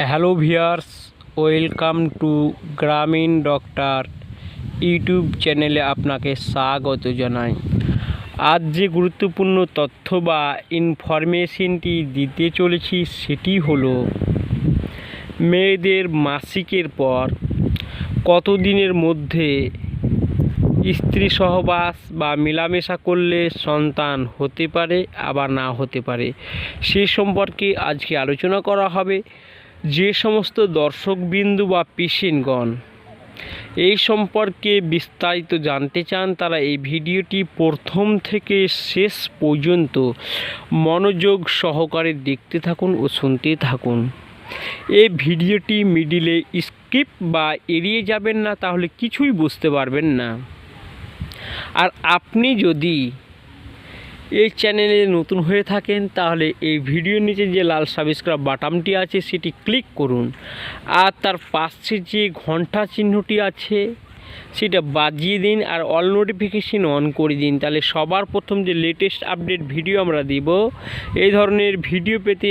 Hello viewers welcome to Grameen doctor YouTube চ্যানেলে আপনাকে স্বাগত জানাই। আজ যে গুরুত্বপূর্ণ তথ্য বা ইনফরমেশনটি দিতে চলেছি সেটি হলো, মেয়েদের মাসিকের পর কতদিনের মধ্যে স্ত্রী সহবাস বা মেলামেশা করলে সন্তান হতে পারে আবার না হতে পারে, সে সম্পর্কে আজকে আলোচনা করা হবে। যে সমস্ত দর্শকবিন্দু বা পেশেন্টগণ এই সম্পর্কে বিস্তারিত জানতে চান, তারা এই ভিডিওটি প্রথম থেকে শেষ পর্যন্ত মনোযোগ সহকারে দেখতে থাকুন ও শুনতে থাকুন। এই ভিডিওটি মিডিলে স্কিপ বা এড়িয়ে যাবেন না, তাহলে কিছুই বুঝতে পারবেন না। আর আপনি যদি এই চ্যানেলে নতুন হয়ে থাকেন, তাহলে এই ভিডিওর নিচে যে লাল সাবস্ক্রাইব বাটনটি আছে, সেটি ক্লিক করুন। আর তার পাশে যে ঘণ্টা চিহ্নটি আছে, সেটা বাজিয়ে দিন আর অল নোটিফিকেশন অন করে দিন। তাহলে সবার প্রথম যে লেটেস্ট আপডেট ভিডিও আমরা দিব, এই ধরনের ভিডিও পেতে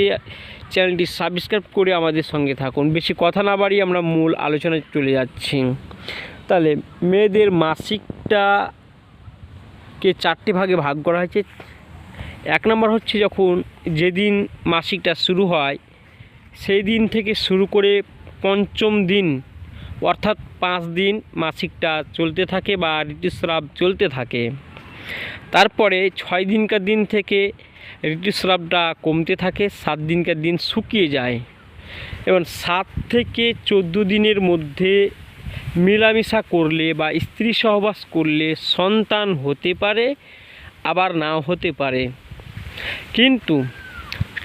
চ্যানেলটি সাবস্ক্রাইব করে আমাদের সঙ্গে থাকুন। বেশি কথা না বাড়িয়ে আমরা মূল আলোচনায় চলে যাচ্ছি। তাহলে মেয়েদের মাসিকটা কে চারটে ভাগে ভাগ করা হয়েছে। এক নম্বর হচ্ছে যখন যেদিন মাসিকটা শুরু হয়, সেই দিন থেকে শুরু করে পঞ্চম দিন, অর্থাৎ পাঁচ দিন মাসিকটা চলতে থাকে বা ঋতুস্রাব চলতে থাকে। তারপরে ছয় দিনকার দিন থেকে ঋতুস্রাবটা কমতে থাকে, সাত দিনকার দিন শুকিয়ে যায়। এবং সাত থেকে চোদ্দ দিনের মধ্যে মেলামেশা করলে বা স্ত্রী সহবাস করলে সন্তান হতে পারে, আবার নাও হতে পারে। কিন্তু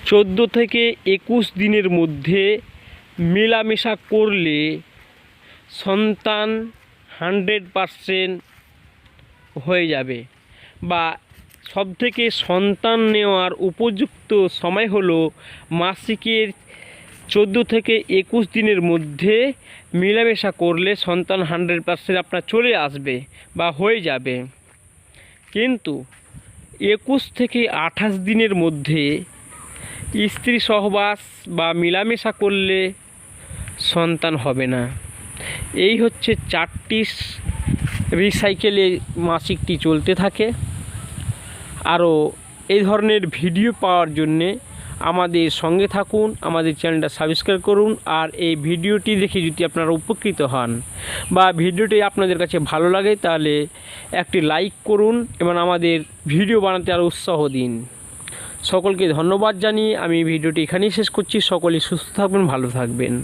চোদ্দ থেকে একুশ দিনের মধ্যে মেলামেশা করলে সন্তান হান্ড্রেড পারসেন্ট হয়ে যাবে বা সবথেকে সন্তান নেওয়ার উপযুক্ত সময় হলো মাসিকের চোদ্দ থেকে একুশ দিনের মধ্যে মেলামেশা করলে সন্তান হান্ড্রেড পার্সেন্ট আপনার চলে আসবে বা হয়ে যাবে। কিন্তু একুশ থেকে আঠাশ দিনের মধ্যে স্ত্রী সহবাস বা মেলামেশা করলে সন্তান হবে না। এই হচ্ছে চারটি রিসাইকেলে মাসিকটি চলতে থাকে। আরও এই ধরনের ভিডিও পাওয়ার জন্যে আমাদের সঙ্গে থাকুন, আমাদের চ্যানেলটা সাবস্ক্রাইব করুন আর এই ভিডিওটি দেখে যদি আপনারা উপকৃত হন বা ভিডিওটি আপনাদের কাছে ভালো লাগে তাহলে একটি লাইক করুন এবং আমাদের ভিডিও বানাতে আরও উৎসাহ দিন। সকলকে ধন্যবাদ জানিয়ে আমি ভিডিওটি এখানেই শেষ করছি। সকলেই সুস্থ থাকবেন, ভালো থাকবেন।